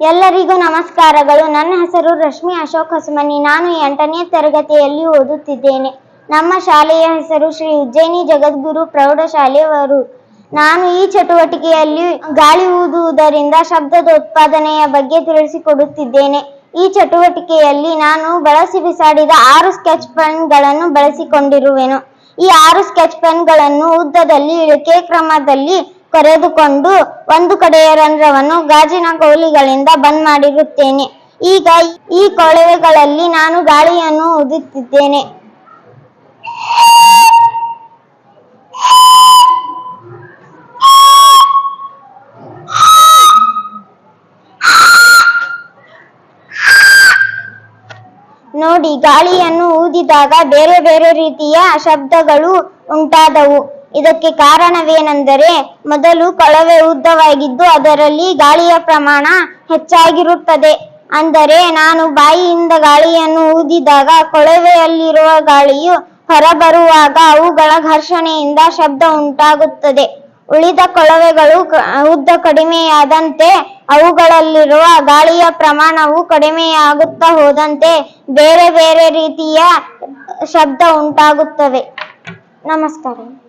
ಎಲ್ಲರಿಗೂ ನಮಸ್ಕಾರಗಳು. ನನ್ನ ಹೆಸರು ರಶ್ಮಿ ಅಶೋಕ್ ಹೊಸಮನಿ. ನಾನು ಎಂಟನೇ ತರಗತಿಯಲ್ಲಿ ಓದುತ್ತಿದ್ದೇನೆ. ನಮ್ಮ ಶಾಲೆಯ ಹೆಸರು ಶ್ರೀ ಉಜ್ಜಯಿನಿ ಜಗದ್ಗುರು ಪ್ರೌಢಶಾಲೆಯವರು ನಾನು ಈ ಚಟುವಟಿಕೆಯಲ್ಲಿ ಗಾಳಿ ಊದುವುದರಿಂದ ಶಬ್ದದ ಉತ್ಪಾದನೆಯ ಬಗ್ಗೆ ತಿಳಿಸಿಕೊಡುತ್ತಿದ್ದೇನೆ. ಈ ಚಟುವಟಿಕೆಯಲ್ಲಿ ನಾನು ಬಳಸಿ ಬಿಸಾಡಿದ ಆರು ಸ್ಕೆಚ್ ಪೆನ್ಗಳನ್ನು ಬಳಸಿಕೊಂಡಿರುವೆನು. ಈ ಆರು ಸ್ಕೆಚ್ ಪೆನ್ಗಳನ್ನು ಉದ್ದದಲ್ಲಿ, ಇಳಿಕೆ ಕ್ರಮದಲ್ಲಿ ಕೊರೆದುಕೊಂಡು ಒಂದು ಕಡೆಯ ರಂಧ್ರವನ್ನು ಗಾಜಿನ ಕೋಲಿಗಳಿಂದ ಬಂದ್ ಮಾಡಿರುತ್ತೇನೆ. ಈಗ ಈ ಕೊಳವೆಗಳಲ್ಲಿ ನಾನು ಗಾಳಿಯನ್ನು ಊದುತ್ತಿದ್ದೇನೆ ನೋಡಿ, ಗಾಳಿಯನ್ನು ಊದಿದಾಗ ಬೇರೆ ಬೇರೆ ರೀತಿಯ ಶಬ್ದಗಳು ಉಂಟಾದವು. ಇದಕ್ಕೆ ಕಾರಣವೇನೆಂದರೆ ಮೊದಲು ಕೊಳವೆ ಉದ್ದವಾಗಿದ್ದು ಅದರಲ್ಲಿ ಗಾಳಿಯ ಪ್ರಮಾಣ ಹೆಚ್ಚಾಗಿರುತ್ತದೆ. ಅಂದರೆ ನಾನು ಬಾಯಿಯಿಂದ ಗಾಳಿಯನ್ನು ಊದಿದಾಗ ಕೊಳವೆಯಲ್ಲಿರುವ ಗಾಳಿಯು ಹೊರಬರುವಾಗ ಅವುಗಳ ಘರ್ಷಣೆಯಿಂದ ಶಬ್ದ ಉಂಟಾಗುತ್ತದೆ. ಉಳಿದ ಕೊಳವೆಗಳು ಉದ್ದ ಕಡಿಮೆಯಾದಂತೆ ಅವುಗಳಲ್ಲಿರುವ ಗಾಳಿಯ ಪ್ರಮಾಣವು ಕಡಿಮೆಯಾಗುತ್ತಾ ಹೋದಂತೆ ಬೇರೆ ಬೇರೆ ರೀತಿಯ ಶಬ್ದ ಉಂಟಾಗುತ್ತವೆ. ನಮಸ್ಕಾರ.